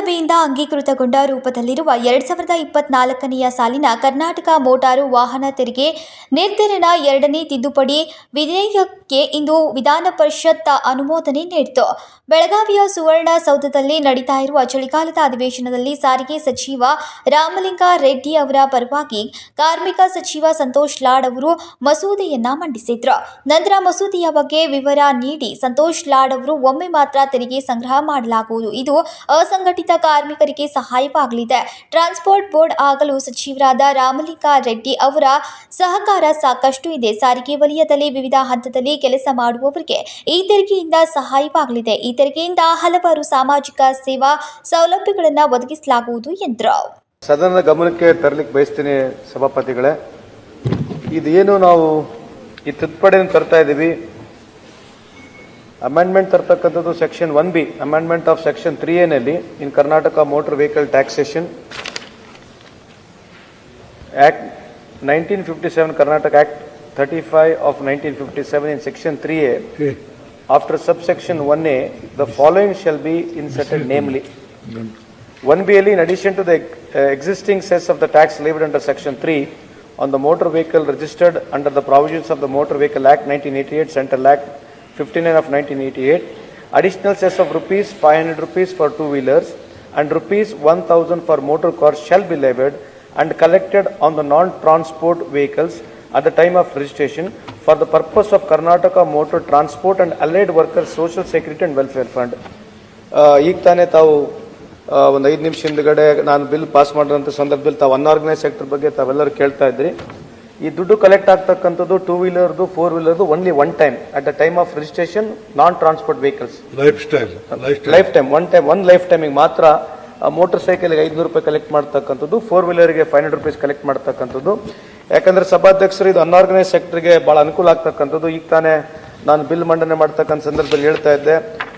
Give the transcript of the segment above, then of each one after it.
ವಿಧಾನಸಭೆಯಿಂದ ಅಂಗೀಕೃತಗೊಂಡ ರೂಪದಲ್ಲಿರುವ ಎರಡ್ ಸಾವಿರದ ಇಪ್ಪತ್ನಾಲ್ಕನೆಯ ಸಾಲಿನ ಕರ್ನಾಟಕ ಮೋಟಾರು ವಾಹನ ತೆರಿಗೆ ನಿರ್ಧರಣ ಎರಡನೇ ತಿದ್ದುಪಡಿ ವಿಧೇಯಕಕ್ಕೆ ಇಂದು ವಿಧಾನ ಪರಿಷತ್ ಅನುಮೋದನೆ ನೀಡಿತು ಬೆಳಗಾವಿಯ ಸುವರ್ಣ ಸೌಧದಲ್ಲಿ ನಡೀತಾ ಇರುವ ಚಳಿಗಾಲದ ಅಧಿವೇಶನದಲ್ಲಿ ಸಾರಿಗೆ ಸಚಿವ ರಾಮಲಿಂಗ ರೆಡ್ಡಿ ಅವರ ಪರವಾಗಿ ಕಾರ್ಮಿಕ ಸಚಿವ ಸಂತೋಷ್ ಲಾಡ್ ಅವರು ಮಸೂದೆಯನ್ನ ಮಂಡಿಸಿದ್ರು. ನಂತರ ಮಸೂದೆಯ ಬಗ್ಗೆ ವಿವರ ನೀಡಿ ಸಂತೋಷ್ ಲಾಡ್ ಅವರು ಒಮ್ಮೆ ಮಾತ್ರ ತೆರಿಗೆ ಸಂಗ್ರಹ ಮಾಡಲಾಗುವುದು. ಇದು ಅಸಂಘಟಿತ ಕಾರ್ಮಿಕರಿಗೆ ಸಹಾಯವಾಗಲಿದೆ. ಟ್ರಾನ್ಸ್ಪೋರ್ಟ್ ಬೋರ್ಡ್ ಆಗಲು ಸಚಿವರಾದ ರಾಮಲಿಂಗಾ ರೆಡ್ಡಿ ಅವರ ಸಹಕಾರ ಸಾಕಷ್ಟು ಇದೆ. ಸಾರಿಗೆ ವಲಯದಲ್ಲಿ ವಿವಿಧ ಹಂತದಲ್ಲಿ ಕೆಲಸ ಮಾಡುವವರಿಗೆ ಈ ತೆರಿಗೆಯಿಂದ ಸಹಾಯವಾಗಲಿದೆ. ಈ ತೆರಿಗೆಯಿಂದ ಹಲವಾರು ಸಾಮಾಜಿಕ ಸೇವಾ ಸೌಲಭ್ಯಗಳನ್ನು ಒದಗಿಸಲಾಗುವುದು ಎಂದರು. ಸದನದ ಗಮನಕ್ಕೆ ತರಲಿಕ್ಕೆ ಬಯಸ್ತೀನಿ ಸಭಾಪತಿಗಳೇ. ಇದೇನು ನಾವು ಈ ತಿದ್ದುಪಡಿಯನ್ನು ತರ್ತಾ ಇದ್ದೀವಿ. Amendment ತರ್ತಕ್ಕಂಥದ್ದು section one B amendment of section three A ನಲ್ಲಿ in Karnataka motor vehicle taxation act nineteen fifty seven Karnataka act thirty five of nineteen fifty seven in section three A after sub section one A the following shall be inserted namely one B ಅಲ್ಲಿ in addition to the existing cess of the tax levied under section three on the motor vehicle registered under the provisions of the motor vehicle act nineteen eighty eight central act 59 of 1988, additional cess of rupees 500 rupees for two-wheelers and rupees 1000 for motor cars shall be levied and collected on the non-transport vehicles at the time of registration for the purpose of Karnataka Motor Transport and Allied Workers Social Security and Welfare Fund. ಈಗ ತಾನೇ ತಾವು ಒಂದು ಐದು ನಿಮಿಷ ಹಿಂದ್ಗಡೆ ನಾನು bill pass ಮಾಡಿದಂಥ ಸಂದರ್ಭದಲ್ಲಿ ತಾವು ಅನ್ಆರ್ಗನೈಸ್ ಸೆಕ್ಟರ್ ಬಗ್ಗೆ ತಾವೆಲ್ಲರೂ ಕೇಳ್ತಾ ಇದ್ರಿ ಈ ದುಡ್ಡು ಕಲೆಕ್ಟ್ ಆಗ್ತಕ್ಕಂಥದ್ದು ಟೂ ವೀಲರ್ದು four ವೀಲರ್ದು only one time at the time of registration non transport vehicles lifestyle lifetime one time one life ಟೈಮಿಗೆ ಮಾತ್ರ ಮೋಟರ್ ಸೈಕಲ್ಗೆ ಐದುನೂರು ರೂಪಾಯಿ ಕಲೆಕ್ಟ್ ಮಾಡ್ತಕ್ಕಂಥದ್ದು ಫೋರ್ ವೀಲರ್ಗೆ ಫೈವ್ ಹಂಡ್ರೆಡ್ ರುಪೀಸ್ ಕಲೆಕ್ಟ್ ಮಾಡ್ತಕ್ಕಂಥದ್ದು. ಯಾಕಂದ್ರೆ ಸಭಾಧ್ಯಕ್ಷರು ಇದು ಅನ್ಆರ್ಗನೈಸ್ ಸೆಕ್ಟರ್ಗೆ ಬಹಳ ಅನುಕೂಲ ಆಗ್ತಕ್ಕಂಥದ್ದು. ಈಗ ತಾನೇ ನಾನು ಬಿಲ್ ಮಂಡನೆ ಮಾಡ್ತಕ್ಕಂಥ ಸಂದರ್ಭದಲ್ಲಿ ಹೇಳ್ತಾ ಇದ್ದೆ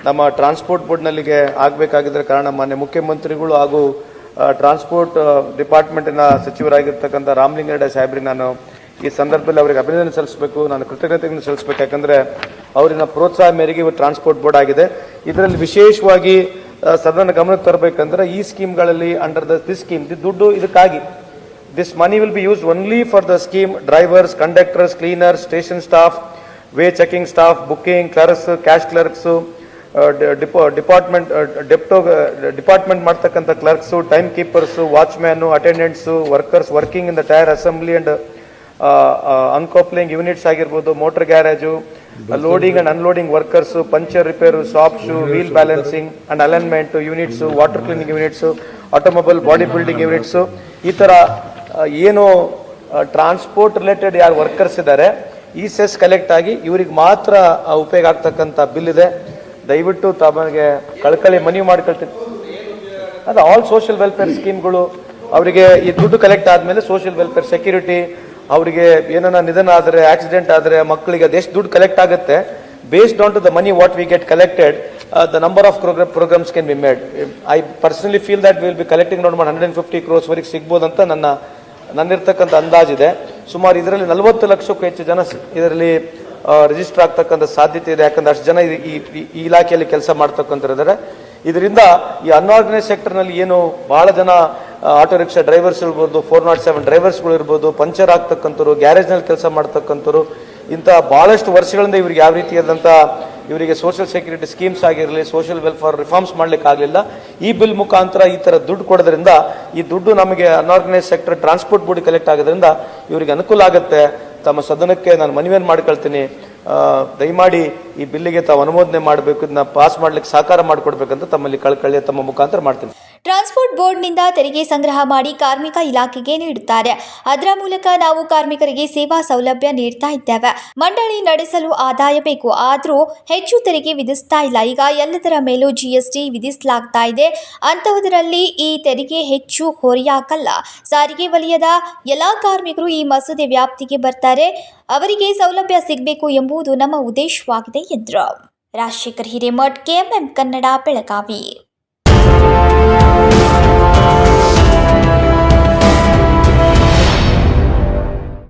ನಮ್ಮ ಟ್ರಾನ್ಸ್ಪೋರ್ಟ್ ಬೋರ್ಡ್ನಲ್ಲಿಗೆ ಆಗಬೇಕಾಗಿದ್ರೆ ಕಾರಣ ಮಾನ್ಯ ಮುಖ್ಯಮಂತ್ರಿಗಳು ಹಾಗೂ ಟ್ರಾನ್ಸ್ಪೋರ್ಟ್ ಡಿಪಾರ್ಟ್ಮೆಂಟಿನ ಸಚಿವರಾಗಿರ್ತಕ್ಕಂಥ ರಾಮಲಿಂಗರೆಡ್ಡಿ ಸಾಹೇಬ್ರಿಗೆ ನಾನು ಈ ಸಂದರ್ಭದಲ್ಲಿ ಅವರಿಗೆ ಅಭಿನಂದನೆ ಸಲ್ಲಿಸಬೇಕು, ನಾನು ಕೃತಜ್ಞತೆಯನ್ನು ಸಲ್ಲಿಸಬೇಕು. ಯಾಕಂದ್ರೆ ಅವರಿನ ಪ್ರೋತ್ಸಾಹ ಮೇರೆಗೆ ಇವತ್ತು ಟ್ರಾನ್ಸ್ಪೋರ್ಟ್ ಬೋರ್ಡ್ ಆಗಿದೆ. ಇದರಲ್ಲಿ ವಿಶೇಷವಾಗಿ ಸದನ ಗಮನಕ್ಕೆ ತರಬೇಕಂದ್ರೆ ಈ ಸ್ಕೀಮ್ಗಳಲ್ಲಿ under the this scheme the ದುಡ್ಡು ಇದಕ್ಕಾಗಿ. This money will be use only for the scheme drivers conductors cleaners station staff way checking staff booking clerks cash clerks department depot department ಮಾಡ್ತಕ್ಕಂಥ clerks time keepers watchman attendants workers working in the tyre assembly and uncoupling units ಆಗಿರ್ಬೋದು motor garage loading and unloading workers puncture repair shops wheel balancing and alignment units water cleaning units automobile body building units ಈ ಥರ ಏನು transport related ಯಾರು workers ಇದ್ದಾರೆ ಈ cess collect ಆಗಿ ಇವ್ರಿಗೆ ಮಾತ್ರ ಉಪಯೋಗ ಆಗ್ತಕ್ಕಂಥ ಬಿಲ್ ಇದೆ. ದಯವಿಟ್ಟು ತಮಗೆ ಕಳ್ಕಳಿ ಮನವಿ ಮಾಡ್ಕೊಳ್ತೀನಿ. ಅದು ಆಲ್ ಸೋಷಿಯಲ್ ವೆಲ್ಫೇರ್ ಸ್ಕೀಮ್ಗಳು ಅವರಿಗೆ ಈ ದುಡ್ಡು ಕಲೆಕ್ಟ್ ಆದಮೇಲೆ ಸೋಷಿಯಲ್ ವೆಲ್ಫೇರ್ ಸೆಕ್ಯೂರಿಟಿ ಅವರಿಗೆ ಏನನ್ನ ನಿಧನ ಆದರೆ ಆಕ್ಸಿಡೆಂಟ್ ಆದರೆ, ಮಕ್ಕಳಿಗೆ ಅದೆಷ್ಟು ದುಡ್ಡು ಕಲೆಕ್ಟ್ ಆಗುತ್ತೆ. Based on to the money what we get collected the number of programmes can be made I personally feel that will be collecting ನೋಡ್ ಹಂಡ್ರೆಡ್ ಅಂಡ್ ಫಿಫ್ಟಿ ಕ್ರೋಸ್ ವರೆಗೆ ಸಿಗ್ಬೋದಂತ ನನ್ನ, ನನ್ನಿರ್ತಕ್ಕಂಥ ಅಂದಾಜಿದೆ ಸುಮಾರು ಇದರಲ್ಲಿ ನಲವತ್ತು ಲಕ್ಷಕ್ಕೂ ಹೆಚ್ಚು ಜನ ಇದರಲ್ಲಿ ರಿಜಿಸ್ಟರ್ ಆಗ್ತಕ್ಕಂಥ ಸಾಧ್ಯತೆ ಇದೆ. ಯಾಕಂದ್ರೆ ಅಷ್ಟು ಜನ ಈ- ಈ ಇಲಾಖೆಯಲ್ಲಿ ಕೆಲಸ ಮಾಡ್ತಕ್ಕಂಥ ಇದರಿಂದ ಈ ಅನ್ಆರ್ಗನೈಸ್ ಸೆಕ್ಟರ್ನಲ್ಲಿ ಏನು ಬಹಳ ಜನ ಆಟೋ ರಿಕ್ಷಾ ಡ್ರೈವರ್ಸ್ ಇರ್ಬೋದು ಫೋರ್ ನಾಟ್ ಸೆವೆನ್ ಡ್ರೈವರ್ಸ್ಗಳು ಇರ್ಬೋದು, ಪಂಚರ್ ಆಗ್ತಕ್ಕಂಥವ್ರು ಗ್ಯಾರೇಜ್ನಲ್ಲಿ ಕೆಲಸ ಮಾಡ್ತಕ್ಕಂಥವ್ರು, ಇಂಥ ಭಾಳಷ್ಟು ವರ್ಷಗಳಿಂದ ಇವ್ರಿಗೆ ಯಾವ ರೀತಿಯಾದಂಥ ಇವರಿಗೆ ಸೋಷಿಯಲ್ ಸೆಕ್ಯೂರಿಟಿ ಸ್ಕೀಮ್ಸ್ ಆಗಿರಲಿ ಸೋಷಿಯಲ್ ವೆಲ್ಫೇರ್ ರಿಫಾರ್ಮ್ಸ್ ಆಗಲಿಲ್ಲ. ಈ ಬಿಲ್ ಮುಖಾಂತರ ಈ ಥರ ದುಡ್ಡು ಕೊಡೋದ್ರಿಂದ, ಈ ದುಡ್ಡು ನಮಗೆ unorganise sector transport board collect ಆಗೋದ್ರಿಂದ ಇವರಿಗೆ ಅನುಕೂಲ ಆಗುತ್ತೆ. ತಮ್ಮ ಸದನಕ್ಕೆ ನಾನು ಮನವಿಯನ್ನು ಮಾಡ್ಕೊಳ್ತೀನಿ. ದಯಮಾಡಿ ಈ ಬಿಲ್ಲಿಗೆ ತಾವು ಅನುಮೋದನೆ ಮಾಡಬೇಕು, ಇದನ್ನ ಪಾಸ್ ಮಾಡ್ಲಿಕ್ಕೆ ಸಹಕಾರ ಮಾಡಿಕೊಡ್ಬೇಕಂತ ತಮ್ಮಲ್ಲಿ ಕಳ್ಕಳ್ಳಿ ತಮ್ಮ ಮುಖಾಂತರ ಮಾಡ್ತೀನಿ. ಟ್ರಾನ್ಸ್ಪೋರ್ಟ್ ಬೋರ್ಡ್ನಿಂದ ತೆರಿಗೆ ಸಂಗ್ರಹ ಮಾಡಿ ಕಾರ್ಮಿಕ ಇಲಾಖೆಗೆ ನೀಡುತ್ತಾರೆ. ಅದರ ಮೂಲಕ ನಾವು ಕಾರ್ಮಿಕರಿಗೆ ಸೇವಾ ಸೌಲಭ್ಯ ನೀಡ್ತಾ ಇದ್ದೇವೆ. ಮಂಡಳಿ ನಡೆಸಲು ಆದಾಯ ಬೇಕು. ಆದರೂ ಹೆಚ್ಚು ತೆರಿಗೆ ವಿಧಿಸ್ತಾ ಇಲ್ಲ. ಈಗ ಎಲ್ಲದರ ಮೇಲೂ ಜಿಎಸ್ಟಿ ವಿಧಿಸಲಾಗ್ತಾ ಇದೆ. ಅಂತಹುದರಲ್ಲಿ ಈ ತೆರಿಗೆ ಹೆಚ್ಚು ಹೊರೆಯಾಕಲ್ಲ. ಸಾರಿಗೆ ವಲಯದ ಎಲ್ಲ ಕಾರ್ಮಿಕರು ಈ ಮಸೂದೆ ವ್ಯಾಪ್ತಿಗೆ ಬರ್ತಾರೆ. ಅವರಿಗೆ ಸೌಲಭ್ಯ ಸಿಗಬೇಕು ಎಂಬುದು ನಮ್ಮ ಉದ್ದೇಶವಾಗಿದೆ, ಎಂದರು. ರಾಜಶೇಖರ್ ಹಿರೇಮಠ್, ಕೆಎಂಎಂ ಕನ್ನಡ, ಬೆಳಗಾವಿ.